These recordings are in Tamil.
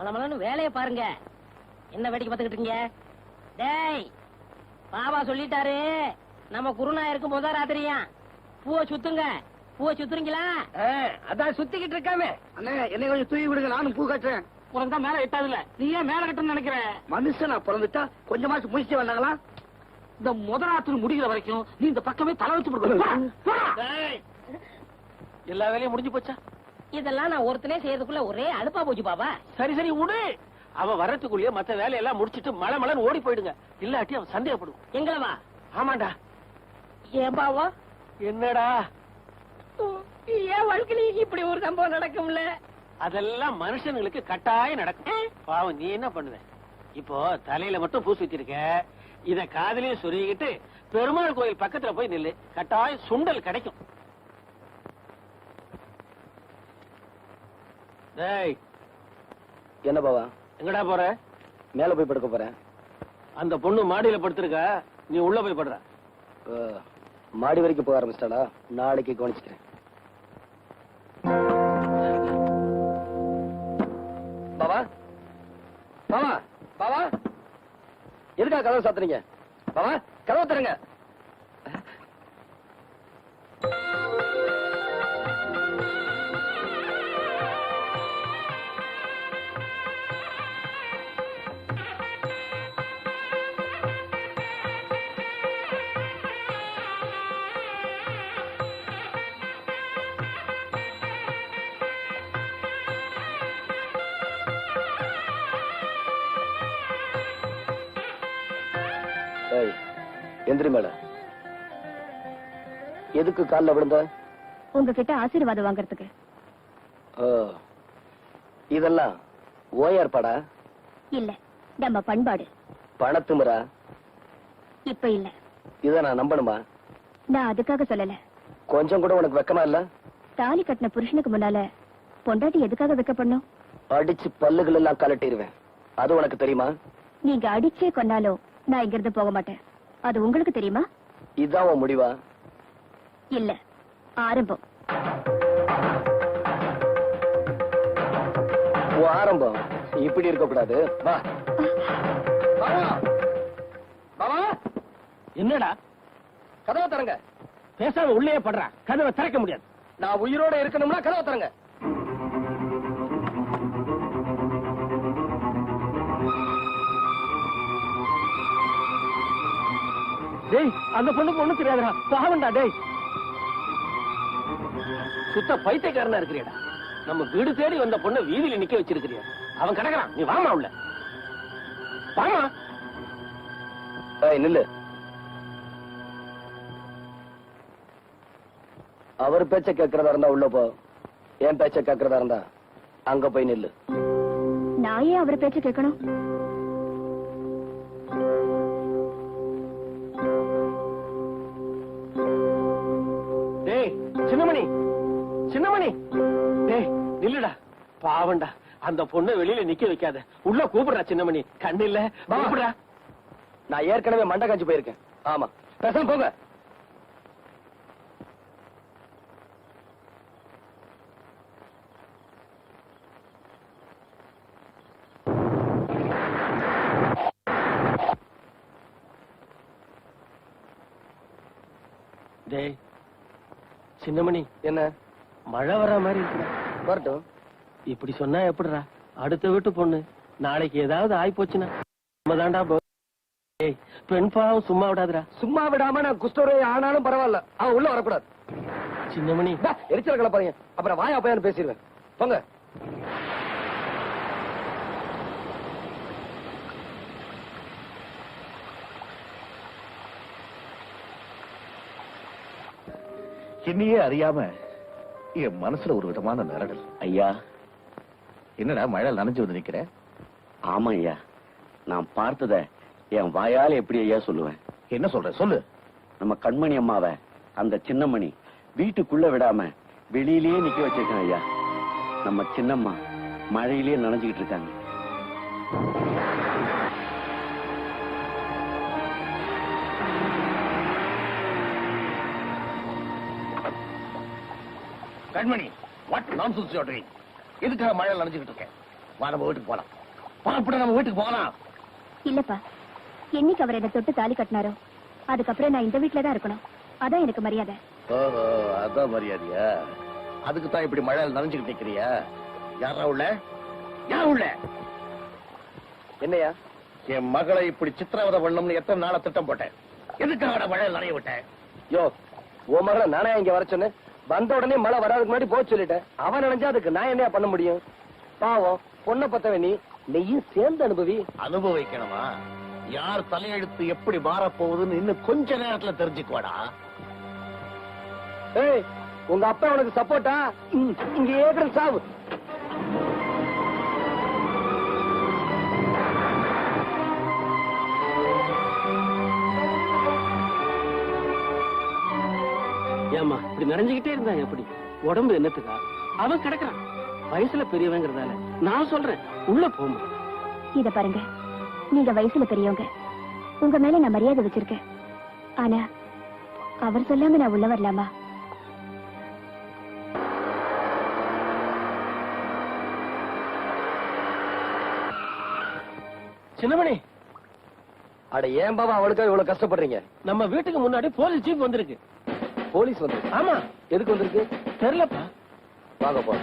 மலமலன்னு வேலையை பாருங்க. என்ன வேடிக்கை பார்த்துக்கிட்டு இருக்கீங்க? டேய் பாபா சொல்லிட்டாரு. நம்ம குருநா இருக்கும் போதா ராத்திரியா? பூவை சுத்துங்க. பூவை சுத்துறீங்களா? அதான் சுத்திக்கிட்டு இருக்காமே. அண்ணே என்னை கொஞ்சம் தூக்கி விடுங்க. நானும் பூ கட்டுறேன். உனக்கு தான் மேல எட்டாதுல. நீ ஏன் மேல கட்டணும்னு நினைக்கிற? மனுஷனா பிறந்துட்டா கொஞ்சமாச்சும் முடிச்சு வந்தாங்களா இந்த முதலாற்று முடிகிற வரைக்கும் நீ இந்த பக்கமே தலை வச்சு எல்லா வேலையும் முடிஞ்சு போச்சா? இதெல்லாம் நான் ஒருத்தனே செய்யறதுக்குள்ள ஒரே அலுப்பா போச்சு பாபா. சரி சரி விடு அவன் வரத்துக்குள்ளேயே மத்த வேலையெல்லாம் முடிச்சிட்டு மலை மலைன்னு ஓடி போயிடுங்க. இல்லாட்டி அவன் சந்தேகப்படும் எங்களவா ஆமாண்டா. ஏன் பாவா? என்னடா? ஏன் வாழ்க்கையில இப்படி ஒரு சம்பவம் நடக்கும்ல? அதெல்லாம் மனுஷனுங்களுக்கு கட்டாயம் நடக்கும். பாவம் நீ என்ன பண்ணுவ? இப்போ தலையில மட்டும் பூ சுத்திருக்க இத காதலையும் சொருகிட்டு பெருமாள் கோயில் பக்கத்துல போய் நில்லு. கட்டாயம் சுண்டல் கிடைக்கும். டேய் என்ன பாவா? எங்கடா போற? மேல போய் படுக்க போறேன். அந்த பொண்ணு மாடியில படுத்திருக்க? நீ உள்ள போய் படுற. மாடி வரைக்கும் போக ஆரம்பிச்சிட்டாடா நாளைக்கு கவனிச்சுக்கிறேன். பாவா? பாவா? பாவா? எதுக்கா கதவு சாத்துறீங்க? பாவா கதவு தருங்க எந்திரி மேல. எதுக்கு கால்ல விழுந்த? உங்ககிட்ட ஆசீர்வாதம் வாங்குறதுக்கு. ஓ, இதெல்லாம் ஓ ஏற்பாடா இல்ல நம்ம பண்பாடு. பணத்துமுறா இப்ப இல்ல. இத நான் நம்பணுமா? நான் அதுக்காக சொல்லல. கொஞ்சம் கூட உனக்கு வெக்கமா இல்ல? தாலி கட்டின புருஷனுக்கு முன்னால பொண்டாட்டி எதுக்காக வைக்கப்படணும்? அடிச்சு பல்லுகள் எல்லாம் கலட்டிடுவேன் அது உனக்கு தெரியுமா? நீங்க அடிச்சே கொன்னாலும் நான் இங்க இருந்து போக மாட்டேன். அது உங்களுக்கு தெரியுமா? இதான் உன் முடிவா? இல்ல ஆரம்பம். உன் ஆரம்பம். இப்படி இருக்க கூடாது வா என்னடா? கதவை தரங்க பேசாம உள்ளே படுறா. கதவை திறக்க முடியாது. நான் உயிரோட இருக்கணும்னா கதவை தரங்க டேய் அந்த பொண்ணுக்கு ஒண்ணு தெரியாதுடா. பாவண்டா டேய். சுத்த பைத்தியக்காரனா இருக்கிறியடா. நம்ம வீடு தேடி வந்த பொண்ணை வீதியில நிக்க வச்சிருக்கிறியா. அவன் கிடக்குறான். நீ வாமா உள்ள. வாமா. நில்லு. அவர் பேச்ச கேட்கறதா இருந்தா உள்ள போ. என் பேச்ச கேட்கறதா இருந்தா அங்க போய் நில்லு. நான் ஏன் அவரை பேச்ச கேட்கணும்? சின்னமணி சின்னமணி. டேய் நில்லுடா. பாவண்டா அந்த பொண்ணை வெளியில நிக்க வைக்காத. உள்ள கூப்பிடுறா சின்னமணி. கண்ணு இல்ல. கூப்பிடுறா. நான் ஏற்கனவே மண்டை காஞ்சி போயிருக்கேன். ஆமா. பேசாம போங்க. டேய் சின்னமணி என்ன? மழை வர மாதிரி இருக்குடா. வரட்டும். இப்படி சொன்னா எப்படிடா? அடுத்த வீட்டு பொண்ணு. நாளைக்கு ஏதாவது ஆயி போச்சுன்னா நம்ம தாண்டா ஏய் பெண் பாவம் சும்மா விடாதுடா. சும்மா விடாம நான் குஸ்டோரே ஆனாலும் பரவாயில்ல. அவன் உள்ள வரக்கூடாது. சின்னமணி. எரிச்சல் கலப்பாருங்க அப்புறம் வாயா பையன் பேசிடுவேன். போங்க. என்னையே அறியாம என் மனசுல ஒரு விதமான நிரடல். ஐயா. என்னடா மழை நனைஞ்சு வந்து நிக்கிற? ஆமா ஐயா. நான் பார்த்தத என் வாயால எப்படி ஐயா சொல்லுவேன்? என்ன சொல்ற? சொல்லு. நம்ம கண்மணி அம்மாவை அந்த சின்னமணி வீட்டுக்குள்ள விடாம வெளியிலேயே நிக்க வச்சிருக்கேன் ஐயா. நம்ம சின்னம்மா மழையிலேயே நனைஞ்சுக்கிட்டு இருக்காங்க. Kanmani what nonsense you are doing எதுக்காக மழை நனைஞ்சுக்கிட்டு இருக்கேன்? வா நம்ம வீட்டுக்கு போலாம். புறப்பட நம்ம வீட்டுக்கு போகலாம் இல்லப்பா என்னைக்கு அவர் என்ன தொட்டு தாலி கட்டினாரோ? அதுக்கப்புறம் நான் இந்த வீட்ல தான் இருக்கணும். அதான் எனக்கு மரியாதை. ஓஹோ அதான் மரியாதையா? அதுக்கு தான் இப்படி மழையில நனைஞ்சுக்கிட்டு நிக்கிறியா? யாரா உள்ள? யார் உள்ள? என்னையா? என் மகளை இப்படி சித்திரவதை பண்ணணும்னு எத்தனை நாளா திட்டம் போட்டேன். எதுக்காக மழையில நனைய விட்டேன்? யோ உன் மகளை நானே இங்க வர சொன்னேன். வந்த உடனே மழை வராதுக்கு முன்னாடி போக சொல்லிட்டேன். அவன் நினைஞ்சா அதுக்கு நான் என்னையா பண்ண முடியும்? பாவம் பொண்ணை பத்தவ நீ. நெய்யும் சேர்ந்து அனுபவி. அனுபவிக்கணுமா? யார் தலையெழுத்து எப்படி மாறப்போகுதுன்னு இன்னும் கொஞ்ச நேரத்துல தெரிஞ்சுக்குவாடா. ஏய் உங்க அப்பா உனக்கு சப்போர்ட்டா இங்க ஏக்கட சாவு. இப்படி நிறைஞ்சுக்கிட்டே இருந்தா எப்படி? உடம்பு என்னத்துக்கா? அவன் கிடக்குறான். வயசுல பெரியவங்கிறதால நான் சொல்றேன் உள்ள போமா இத பாருங்க. நீங்க வயசுல பெரியவங்க. உங்க மேல நான் மரியாதை வச்சிருக்கேன். ஆனா அவர் சொல்லாம நான் உள்ள வரலாமா? சின்னமணி. அட ஏன் பாபா அவளுக்காக இவ்வளவு கஷ்டப்படுறீங்க? நம்ம வீட்டுக்கு முன்னாடி போலீஸ் ஜீப் வந்திருக்கு. போலீஸ் வந்து. ஆமா. எதுக்கு வந்திருக்கு? தெரியலப்பா. வாங்க போ.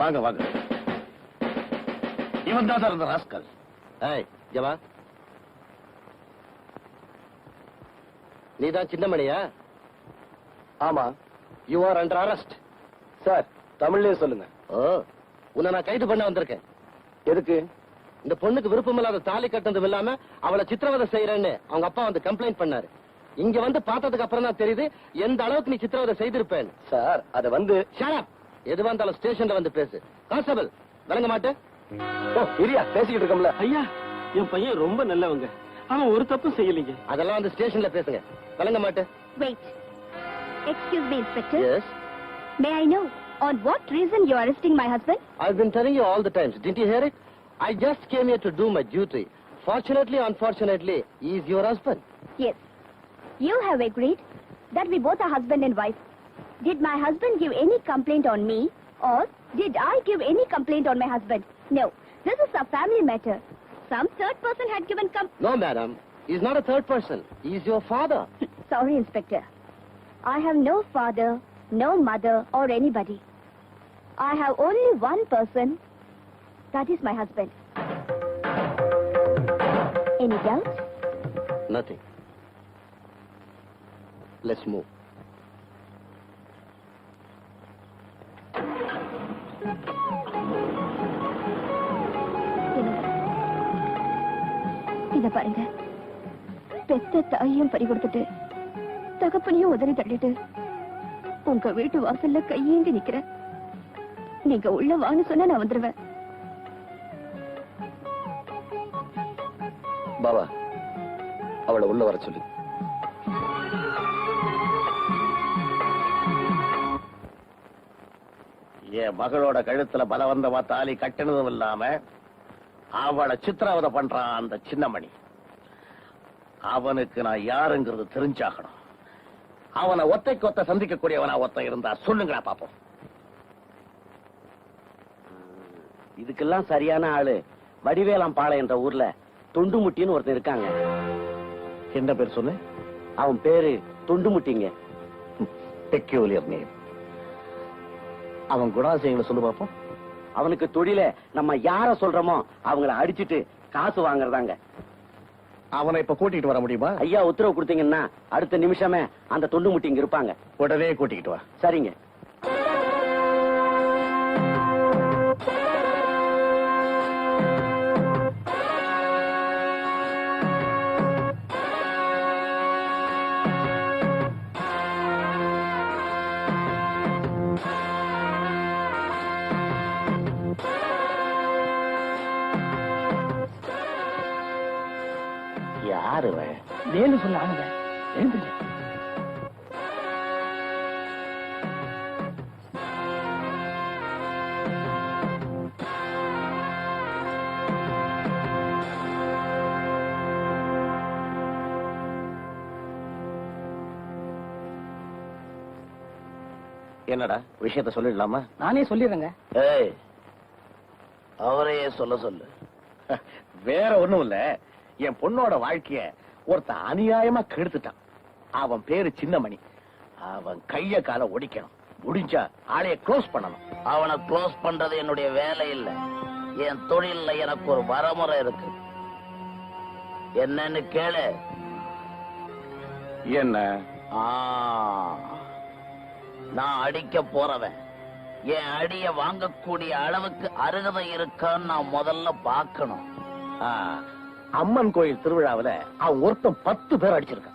வாங்க வாங்க. இவன் தான் சார் இந்த ராஸ்கல். ஏய் ஜவா நீதான் சின்னமணியா? ஆமா. You are under arrest sir தமிழ்லயே சொல்லுங்க. ஓ உன்னை நான் கைது பண்ண வந்திருக்கேன். எதுக்கு? இந்த பொண்ணுக்கு விருப்பம் இல்லாத தாலி கட்டினதும் இல்லாம அவளை சித்திரவதை செய்யறேன்னு அவங்க அப்பா வந்து கம்ப்ளைண்ட் பண்ணாரு. இங்க வந்து பார்த்ததுக்கு அப்புறம் தான் தெரியுது எந்த அளவுக்கு நீ சித்திரவதை செய்திருப்பேன் சார் அத வந்து எதுவா இருந்தாலும் ஸ்டேஷன்ல வந்து பேசு. கான்ஸ்டபிள் விளங்க மாட்டேன் இரியா பேசிக்கிட்டு இருக்கோம்ல. ஐயா என் பையன் ரொம்ப நல்லவங்க. அவன் ஒரு தப்பும் செய்யலைங்க. அதெல்லாம் வந்து ஸ்டேஷன்ல பேசுங்க. விளங்க மாட்டேன் wait excuse me inspector yes may I know on what reason you arresting my husband I've been telling you all the times. Didn't you hear it? I just came here to do my duty. Fortunately, unfortunately, he is your husband. Yes. You have agreed that we both are husband and wife. Did my husband give any complaint on me or did I give any complaint on my husband? No. This is a family matter. Some third person had given com- No, madam. He's not a third person. He's your father. Sorry, Inspector. I have no father, no mother or anybody. I have only one person. That is my husband. Any doubt? Nothing. Let's move. இத பாருங்க பெத்த தாயையும் பறி கொடுத்துட்டு தகப்பனையும் உதறி தள்ளிட்டு உங்க வீட்டு வாசல்ல கையேந்தி நிக்கிறேன் நீங்க உள்ள வான்னு சொன்னா நான் வந்துருவேன் பாபா அவளை உள்ள வர சொல்லு. என் மகளோட கழுத்துல பலவந்தமா தாலி கட்டினதும் இல்லாம அவளை சித்திரவதை பண்றான் அந்த சின்னமணி. அவனுக்கு நான் யாருங்கிறது தெரிஞ்சாகணும். அவனை ஒத்தைக்கு ஒத்த சந்திக்கக்கூடியவனா ஒத்த இருந்தா சொல்லுங்களா பாப்போம். இதுக்கெல்லாம் சரியான ஆளு. வடிவேலாம்பாளையம் என்ற ஊர்ல தொண்டுமுட்டின்னு ஒருத்தன் இருக்காங்க. என்ன பேர் சொல்லு அவன் பேரு தொண்டுமுட்டிங்க. பெக்யூலியர் நேம் அவன் குணாசியங்களை சொல்லு பாப்போம். அவனுக்கு தொழில நம்ம யார சொல்றோமோ அவங்கள அடிச்சிட்டு காசு வாங்குறதாங்க. அவனை இப்ப கூட்டிட்டு வர முடியுமா? ஐயா உத்தரவு கொடுத்தீங்கன்னா அடுத்த நிமிஷமே அந்த தொண்டுமுட்டி இங்க இருப்பாங்க. உடனே கூட்டிக்கிட்டு வா. சரிங்க. யாரு? வேலு சொல்ல ஆளுங்க என்னடா விஷயத்த சொல்லிடலாமா? நானே சொல்லிடுறேங்க. ஏய் அவரையே சொல்ல சொல்லு. வேற ஒண்ணும் இல்ல. என் பொண்ணோட வாழ்க்கைய ஒருத்தன் அநியாயமா கெடுத்துட்டான். அவன் பேரு சின்னமணி. அவன் கைய கால ஒடிக்கணும். முடிஞ்சா ஆளைய க்ளோஸ் பண்ணணும். அவனை க்ளோஸ் பண்றது என்னுடைய வேலை இல்ல. என் தொழில்ல எனக்கு ஒரு வரமுறை இருக்கு. என்னன்னு கேளு. என்ன? நான் அடிக்க போறவன். என் அடிய வாங்கக்கூடிய அளவுக்கு அருகதை இருக்கான்னு நான் முதல்ல பார்க்கணும். அம்மன் கோயில் திருவிழாவுல அவன் ஒருத்தன் பத்து பேர் அடிச்சிருக்கான்.